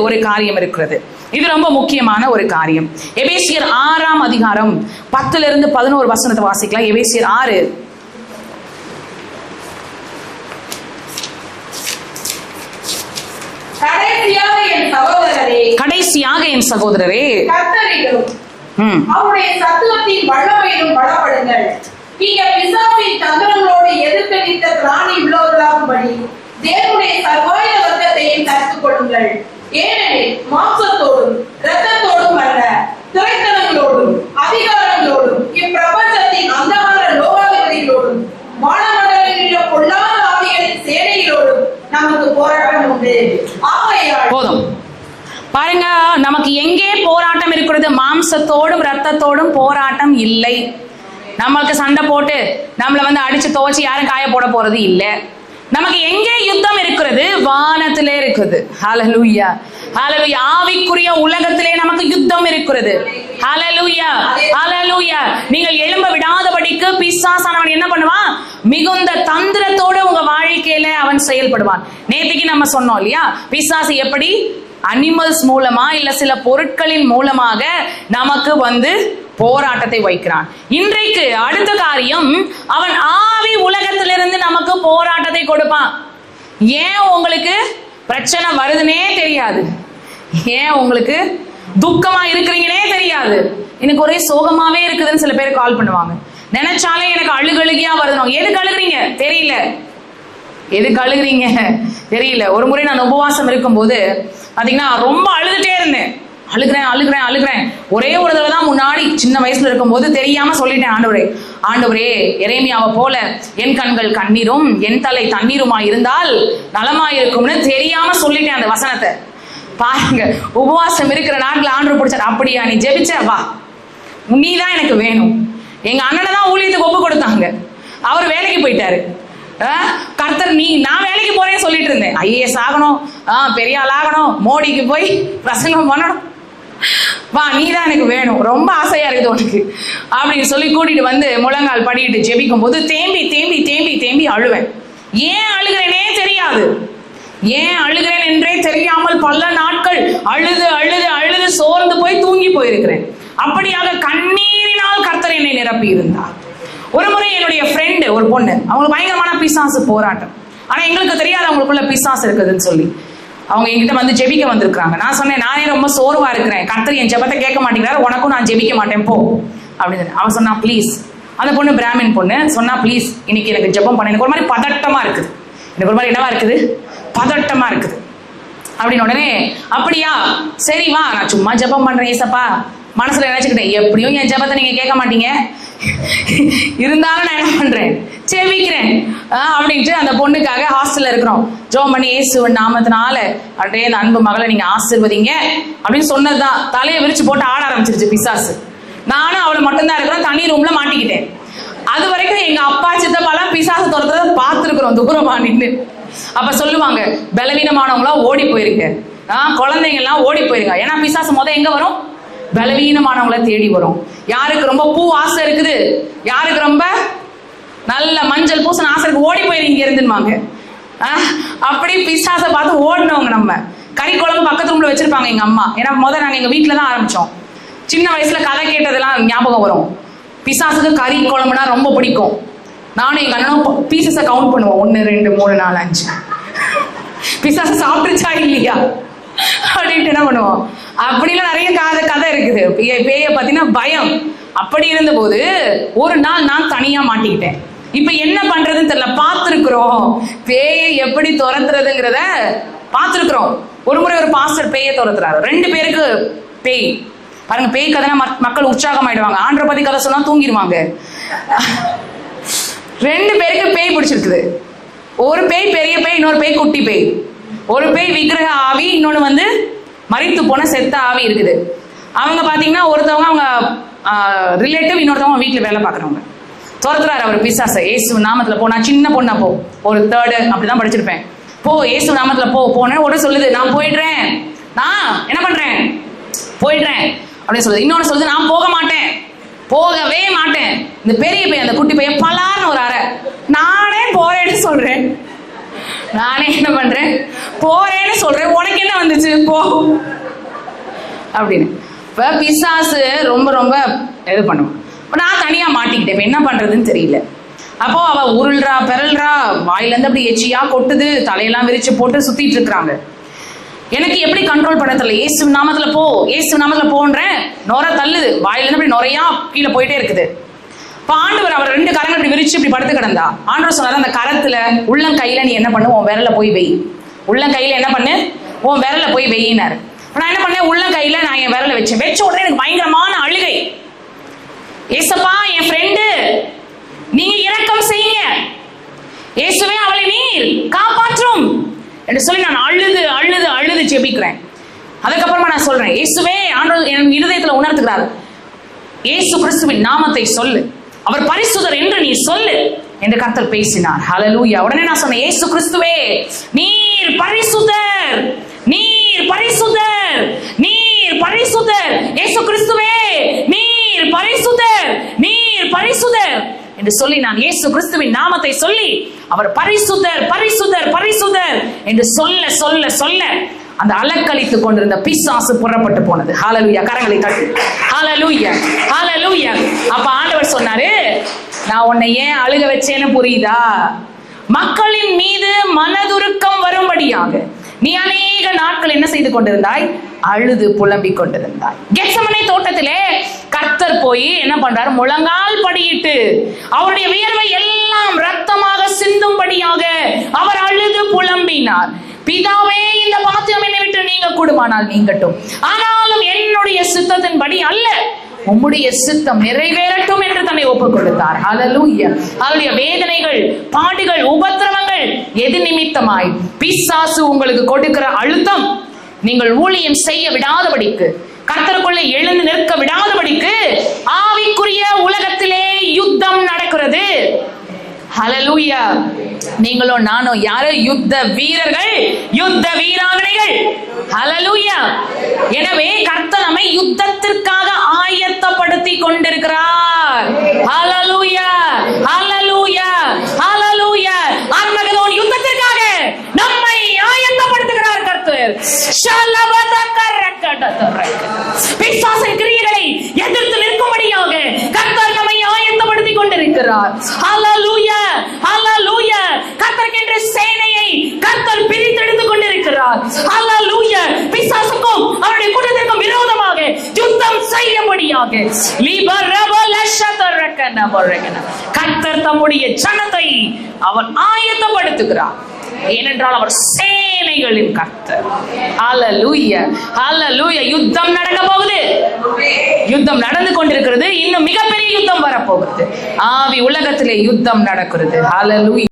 ஒரு காரியம் இருக்கிறது. இது ரொம்ப முக்கியமான ஒரு காரியம். எபேசியர் ஆறாம் அதிகாரம் பத்துல இருந்து பதினோரு வசனத்தை வாசிக்கலாம். எபேசியர் ஆறு. கடைசியாக என் சகோதரரே. அவருடைய சத்துவத்தின் வல்லமையிலும் பலப்படுங்கள். நீங்க பிசாசின் தந்திரங்களோடு எதிர்த்தளித்த பிராணி உள்ளவர்களாகும்படி தேவனுடைய சர்வாயுத வர்க்கத்தையும் கற்றுக் கொள்ளுங்கள் ஏனெனில் மாம்சத்தோடும் ரத்தத்தோடும் அல்ல திரைத்தனங்களோடும் அதிகாரங்களோடும் இப்பிரபஞ்சத்தின் அந்தகார லோகாதிபதிகளோடும் வானமண்டலில் பொல்லாத ஆவிகளின் சேனைகளோடும் நமக்கு போராட்டம் உண்டு. ஆகையால் போதும். பாருங்க நமக்கு எங்கே போராட்டம் இருக்கிறது? மாம்சத்தோடும் ரத்தத்தோடும் போராட்டம் இல்லை. நம்மளுக்கு சண்டை போட்டு நம்மளை வந்து அடிச்சு துவச்சி யாரும் காய போட போறது இல்லை. நமக்கு எங்கே யுத்தம் இருக்கிறது? வானத்திலே இருக்குது ஹalleluya ஹalleluya ஆவிக்குரிய உலகத்திலே நமக்கு யுத்தம் இருக்கிறது. ஹalleluya ஹalleluya நீங்கள் எழும்ப விடாதபடிக்கு பிசாசானவன் என்ன பண்ணுவான்? மிகுந்த தந்திரத்தோடு உங்க வாழ்க்கையில அவன் செயல்படுவான். நேத்திக்கு நம்ம சொன்னோம் இல்லையா? பிசாசு எப்படி? அனிமல்ஸ் மூலமா இல்ல சில பொருட்களின் மூலமாக நமக்கு வந்து போராட்டத்தை வைக்கிறான். இன்றைக்கு அடுத்த காரியம் அவன் ஆவி உலகத்திலிருந்து நமக்கு போராட்டத்தை கொடுப்பான். ஏன் உங்களுக்கு பிரச்சனை வருதுன்னே தெரியாது. ஏன் உங்களுக்கு துக்கமா இருக்கிறீங்கன்னே தெரியாது. எனக்கு ஒரே சோகமாவே இருக்குதுன்னு சில பேர் கால் பண்ணுவாங்க. நினைச்சாலே எனக்கு அழுகழுகியா வரணும் எதுக்கு அழுகுறீங்க? தெரியல. எதுக்கு அழுகுறீங்க? தெரியல. ஒரு முறை நான் உபவாசம் இருக்கும்போது பாத்தீங்கன்னா ரொம்ப அழுதுட்டே இருந்தேன். அழுகிறேன் அழுகிறேன் அழுகிறேன். ஒரே ஒரு தடவை தான் முன்னாடி சின்ன வயசுல இருக்கும்போது தெரியாம சொல்லிட்டேன் ஆண்டவரே. ஆண்டவரே இறைமையாவை போல என் கண்கள் கண்ணீரும் என் தலை தண்ணீருமா இருந்தால் நலமா இருக்கும்னு தெரியாம சொல்லிட்டேன் அந்த வசனத்தை. பாருங்க உபவாசம் இருக்கிற நாட்கள் ஆண்டு பிடிச்சார். அப்படியா நீ ஜெபிச்ச? வா. நீ தான் எனக்கு வேணும். எங்க அண்ணனை தான் ஊழியத்துக்கு ஒப்பு கொடுத்தாங்க. அவர் வேலைக்கு போயிட்டாரு. கர்த்தர் நீ நான் வேலைக்கு போறேன்னு சொல்லிட்டு இருந்தேன். ஐஏஎஸ் ஆகணும். ஆஹ், பெரிய ஆள் ஆகணும். மோடிக்கு போய் பிரசங்கம் பண்ணணும். வா நீ தான் எனக்கு வேணும். ரொம்ப ஆசையா இருக்குது உனக்கு. அப்படின்னு சொல்லி கூட்டிட்டு வந்து முழங்கால் படிட்டு ஜெபிக்கும் போது தேம்பி தேம்பி தேம்பி தேம்பி அழுவேன். ஏன் அழுகிறேனே தெரியாது. ஏன் அழுகிறேன் என்றே தெரியாமல் பல நாட்கள் அழுது அழுது அழுது சோர்ந்து போய் தூங்கி போயிருக்கிறேன். அப்படியாக கண்ணீரினால் கர்த்தர் என்னை நிரப்பி இருந்தார் ஒரு முறை என்னுடைய ஃப்ரெண்டு ஒரு பொண்ணு அவங்களுக்கு பயங்கரமான பிசாசு போராட்டம். ஆனா எங்களுக்கு தெரியாது அவங்களுக்குள்ள பிசாசு இருக்குதுன்னு சொல்லி. அவங்க என்கிட்ட வந்து ஜெபிக்க வந்திருக்காங்க நான் சொன்னேன் நானே ரொம்ப சோர்வா இருக்கிறேன். கர்த்தர் என் ஜெபத்தை கேட்க மாட்டேங்கிறாரு. உனக்கும் நான் ஜெபிக்க மாட்டேன். போ. அப்படின்னு அவன் சொன்னா ப்ளீஸ் அந்த பொண்ணு பிராமின் பொண்ணு சொன்னா ப்ளீஸ் இன்னைக்கு எனக்கு ஜெபம் பண்ண. எனக்கு ஒரு மாதிரி பதட்டமா இருக்குது. எனக்கு ஒரு மாதிரி என்னவா இருக்குது? பதட்டமா இருக்குது. அப்படின்னு உடனே அப்படியா? சரி வா. நான் சும்மா ஜெபம் பண்றேன் ஏசப்பா. மனசுல நினைச்சுக்கிட்டேன் எப்படியும் என் ஜெபத்தை நீங்க கேட்க மாட்டீங்க? இருந்தாலும் நான் என்ன பண்றேன்? செவிக்கிறேன் அப்படின்ட்டு அந்த பொண்ணுக்காக ஹாஸ்டல்ல இருக்கிறோம். ஜோம் பண்ணி இயேசுவின் நாமத்தினால அப்படியே அந்த அன்பு மகளை நீங்க ஆசிர்வதிங்க. அப்படின்னு சொன்னதுதான். தலையை விரிச்சு போட்டு ஆட ஆரம்பிச்சிருச்சு பிசாசு. நானும் அவளை மட்டும்தான் இருக்கிறோம். தனி ரூம்ல மாட்டிக்கிட்டேன். அது வரைக்கும் எங்க அப்பா சித்தப்பாலாம் பிசாசு துரத்துறத பார்த்துருக்குறோம். தூரமா நின்று அப்ப சொல்லுவாங்க பலவீனமானவங்களா ஓடி போயிருங்க. ஆஹ் குழந்தைங்க எல்லாம் ஓடி போயிருங்க. ஏன்னா பிசாசு முத எங்க வரும்? பலவீனமானவங்கள தேடி வரும். யாருக்கு ரொம்ப பூ ஆசை இருக்குது? யாருக்கு ரொம்ப நல்ல மஞ்சள் பூசண ஆசைக்கு ஓடி போயிருங்க இங்க இருந்துருவாங்க ஆஹ் அப்படி பிசாசை பார்த்து ஓடினவங்க நம்ம. கறி குழம்பு பக்கத்து ரூம்ல வச்சிருப்பாங்க எங்க அம்மா. ஏன்னா முத நாங்க எங்க வீட்டுல தான் ஆரம்பிச்சோம். சின்ன வயசுல கதை கேட்டதெல்லாம் ஞாபகம் வரும். பிசாசுக்கு கறி குழம்புனா ரொம்ப பிடிக்கும். நானும் எங்க அண்ணனும் பீசஸை கவுண்ட் பண்ணுவோம். ஒன்னு ரெண்டு மூணு நாலு அஞ்சு. பிசாசு சாப்பிட்டுச்சா இல்லையா? அப்படின்ட்டு என்ன பண்ணுவோம். அப்படிலாம் நிறைய கதை கதை இருக்குது. பேய பேய பார்த்தீங்கன்னா பயம். அப்படி இருந்தபோது ஒரு நாள் நான் தனியா மாட்டிக்கிட்டேன். இப்ப என்ன பண்றதுன்னு தெரியல. பார்த்துருக்குறோம். பேயை எப்படி துரத்துறதுங்கிறத பார்த்துருக்குறோம். ஒரு முறை ஒரு பாஸ்டர் பேயை துரத்துறாரு. ரெண்டு பேருக்கு பேய். பாருங்க பேய் கதைனா மக்- மக்கள் உற்சாகமாயிடுவாங்க. ஆண்டரை பத்தி கதை சொன்னா தூங்கிடுவாங்க. ரெண்டு பேருக்கு பேய் பிடிச்சிருக்குது. ஒரு பேய் பெரிய பேய் இன்னொரு பேய் குட்டி பேய். ஒரு பேய் விக்கிரக ஆவி இன்னொன்று வந்து மரித்து போன செத்த ஆவி இருக்குது. அவங்க பார்த்தீங்கன்னா ஒருத்தவங்க அவங்க ரிலேட்டிவ் இன்னொருத்தவங்க வீட்டில் வேலை பார்க்குறவங்க. துரத்துறாரு அவர் பிசாசை. ஏசு நாமத்துல போ நான் சின்ன பொண்ணா போ. ஒரு தேர்டு அப்படிதான் படிச்சிருப்பேன். போ ஏசு நாமத்துல போ போன உடனே சொல்லுது நான் போயிடுறேன். நான் என்ன பண்றேன்? போயிடுறேன். அப்படின்னு சொல்லுது. இன்னொன்னு சொல்லுது நான் போக மாட்டேன். போகவே மாட்டேன். இந்த பெரிய பையன் அந்த குட்டி பையன் பலார்னு ஒரு அறை. நானே போறேன்னு சொல்றேன். நானே என்ன பண்றேன்? போறேன்னு சொல்றேன். உனக்கு என்ன வந்துச்சு? போ. அப்படின்னு. இப்ப பிசாசு ரொம்ப ரொம்ப இது பண்ணுவான். நான் தனியா மாட்டிக்கிட்டேன். என்ன பண்றதுன்னு தெரியல. அப்போ அவ உருள்றா பெறல்றா வாயிலேருந்து அப்படி எச்சியா கொட்டுது தலையெல்லாம் விரிச்சு போட்டு சுத்திட்டு இருக்கிறாங்க எனக்கு எப்படி கண்ட்ரோல் பண்ண தெரியல. ஏசு நாமத்துல போ ஏசு நாமத்துல போன்றேன். நொர தள்ளுது. வாயிலேருந்து அப்படி நுரையா கீழே போயிட்டே இருக்குது. இப்போ ஆண்டவர் அவர் ரெண்டு கரங்கள் இப்படி விரிச்சு இப்படி படுத்து கிடந்தா. ஆண்டவர் சொன்னார் அந்த கரத்துல உள்ளங்கையில நீ என்ன பண்ணு? உன் விரல போய் வெய் உள்ளங்கையில என்ன பண்ணு? உன் விரல போய் வெயினாரு. நான் என்ன பண்ணேன்? உள்ளங்கையில நான் என் விரல வச்சேன். வச்ச உடனே எனக்கு பயங்கரமான அழுகை. ஏசப்பா என் ஃப்ரெண்டு நீங்க இரக்கம் செய்யுங்க. இயேசுவே அவளை நீர் காப்பாற்றும். என்று சொல்லி நான் அழுது அழுது அழுது ஜெபிக்கிறேன். அதுக்கப்புறமா நான் சொல்றேன் இயேசுவே ஆண்டவர் என் இருதயத்துல உணர்த்துகிறார். இயேசு கிறிஸ்துவின் நாமத்தை சொல்லு. அவர் பரிசுதர் என்று நீ சொல்லு. என்று கர்த்தர் பேசினார். ஹலலூயா உடனே நான் சொன்னேன் ஏசு கிறிஸ்துவே நீர் பரிசுதர் நீர் பரிசுதர் நீர் பரிசுதர் ஏசு கிறிஸ்துவே நீர் பரிசுதர் நீர் பரிசுதர் என்று சொல்லி நான் இயேசு கிறிஸ்துவின் நாமத்தை சொல்லி அவர் பரிசுதர் பரிசுதர் பரிசுதர் என்று சொல்ல சொல்ல சொல்ல அந்த அலக்களித்துக் கொண்டிருந்த பிசாசு புறப்பட்டு போனது. ஹாலலூயா கரங்களை தட்டு. ஹாலலூயா ஹாலலூயா அப்ப ஆண்டவர் சொன்னாரு நான் உன்னை ஏன் அழுக வச்சேன்னு புரியுதா? மக்களின் மீது மனதுருக்கம் வரும்படியாக நீ அநேக நாட்கள் என்ன செய்து கொண்டிருந்தாய்? அழுது புலம்பிக் கொண்டிருந்தாய். கெட்சமனை தோட்டத்திலே கர்த்தர் போய் என்ன பண்றாரு? முழங்கால் படியிட்டு அவருடைய வியர்வை எல்லாம் ரத்தமாக சிந்தும்படியாக அவர் அழுது புலம்பினார். பிதாவே இந்த பாத்தியம் என்னை விட்டு நீங்க கூடுமானால் நீங்கட்டும். ஆனாலும் என்னுடைய சித்தத்தின்படி அல்ல உம்முடைய சித்தம் நிறைவேறட்டும் என்று தன்னை ஒப்புக் கொடுத்தார் ஹalleluya அவருடைய வேதனைகள் பாடுகள் உபத்திரவங்கள் எது நிமித்தமாய் பிசாசு உங்களுக்கு கொடுக்கிற அழுத்தம் நீங்கள் ஊழியம் செய்ய விடாதபடிக்கு கர்த்தருக்குள்ள எழுந்து நிற்க விடாதபடிக்கு ஆவிக்குரிய உலகத்திலே யுத்தம் நடக்கிறது. ஹலலூயா நீங்களும் நானும் யாரு யுத்த வீரர்கள் யுத்த வீராங்கனைகள். ஹலலூயா எனவே கர்த்தர் நம்மை யுத்தத்திற்காக ஆயத்தப்படுத்தி கொண்டிருக்கிறார். ஹலலூயா ஹலலூயா ஹalleluya ஆர்மகதோன் யுத்தத்திற்காக நம்மை ஆயத்தப்படுத்துகிறார் கர்த்தர் பிசாசின் கிரியைகளை எதிர்த்து நிற்கும்படியாக கர்த்தர் நம்மை ஆயத்தப்படுத்தி கொண்டிருக்கிறார் ஹalleluya ஹalleluya கர்த்தருக்கென்று சேனையை கர்த்தர் பிரித்தெடுத்துக் கொண்டிருக்கிறார். ஹalleluya பிசாசுக்கும் அவருடைய கூட்டத்திற்கும் விரோதமாக யுத்தம் செய்யும்படியாக. கர்த்தர் தம்முடைய ஜனத்தை அவர் ஆயத்தப்படுத்துகிறார். ஏனென்றால் அவர் சே சேனைகளின் கர்த்தர். ஹalleluya. ஹalleluya. யுத்தம் நடக்க போகுது. யுத்தம் நடந்து கொண்டிருக்கிறது. இன்னும் மிகப்பெரிய யுத்தம் வரப்போகிறது ஆவி உலகத்திலே யுத்தம் நடக்கிறது. ஹalleluya.